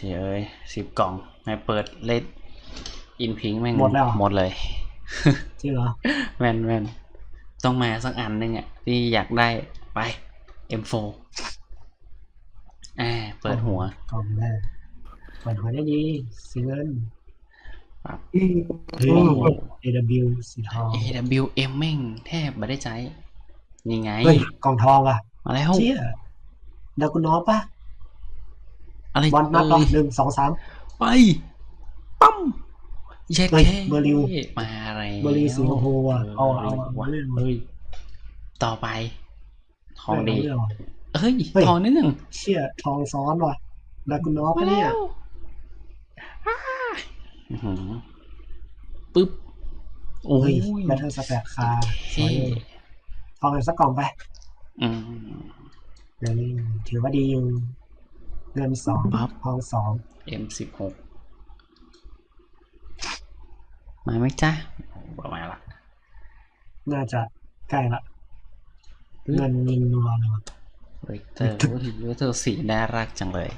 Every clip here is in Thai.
เฉยเอ้ยสิบกล่องไม่เปิดเลดอินพิงแม่งหมดแล้วเหรอหมดเลยจริงเหรอแมนแมนต้องมาสักอันหนึงอะที่อยากได้ไป M4 อ่าเปิดหัวกล่องแรกเปิดหัวได้ดีสีเงินปั๊บเฮ้ย AW สีทอง AWM แม่งแทบไม่ได้ใช้นี่ไงเฮ้ยกล่องทองอะมาแล้วเชี่ยดากุนอฟปะ อะไรบอลนับเอ่เนาะยหนึ่งสองสามไปปั๊มเย็ดเฮ้ยแค่เบอร์ริวมาอะไรเบอร์ริวสีชมพูอะเอาเอาว่ะเอาเรื่องมาเฮ้ยต่อไป ทองดีไม่รู้เรื่องหรอเฮ้ยเฮ้ย ทองนิดหนึ่งเชี่ยทองซ้อนว่ะดากุนอฟมาปะเนี่ยแล้วอ้าอื้อหือปึ๊บ โอ้เฮ้ยยแบทเทิลสแตทคาเท่ทองอีกสักกล่องไปอืมเดี๋ยวนี้ถือว่าดีอยู่ เงินสองปั๊บทองสอง M สิบหกมาไหมจ๊ะประมาณละน่าจะใกล้ละเงินยิงนัวเลยว่ะเวกเตอร์โอ้ยเวกเตอร์สีน่ารักจังเลย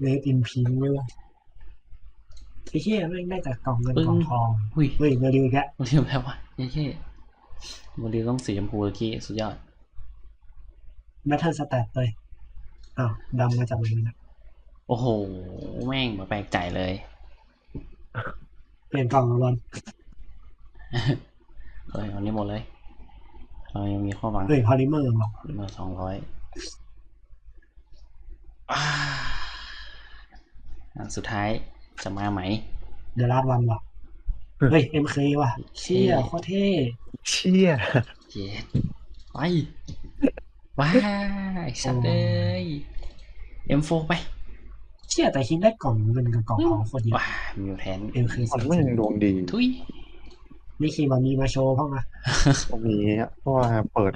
เลดอินพิงเลยว่ะไอ้เหี้ยแม่งได้แต่กล่องเงินปึ้งกล่องทองอุ้ยเฮ้ยเงินดีแกโมเดลแบบว่าเย้ๆโมเดลต้องสีชมพูเมื่อกี้สุดยอดแบทเทิลสแตทเลย อ้าวดำมาจากไหนเนี่ยโอ้โห แม่งมาแปลกใจเลย เปลี่ยนกล่องมาบอลเฮ้ยเอานี้หมดเลย เรายังมีข้อหวังเฮ้ยพอลิเมอร์ว่ะมาสองร้อยอันสุดท้ายจะมาไหม เดลาดวันว่ะ เฮ้ยเอ็มเคว่ะ เชี่ยโคตรเท่ เชี่ยเจ็ดไป ว้ายสัตว์เลย M4 ไปเชี่ยแต่คิดได้กล่องเงินกับกล่องทองโคตรเยอะว้ามิวแทนเอ็มเคมันไม่ยังดวงดีทุยนี่คีมามีมาโชว์เข้ามาตรงนี้เพราะว่าเปิด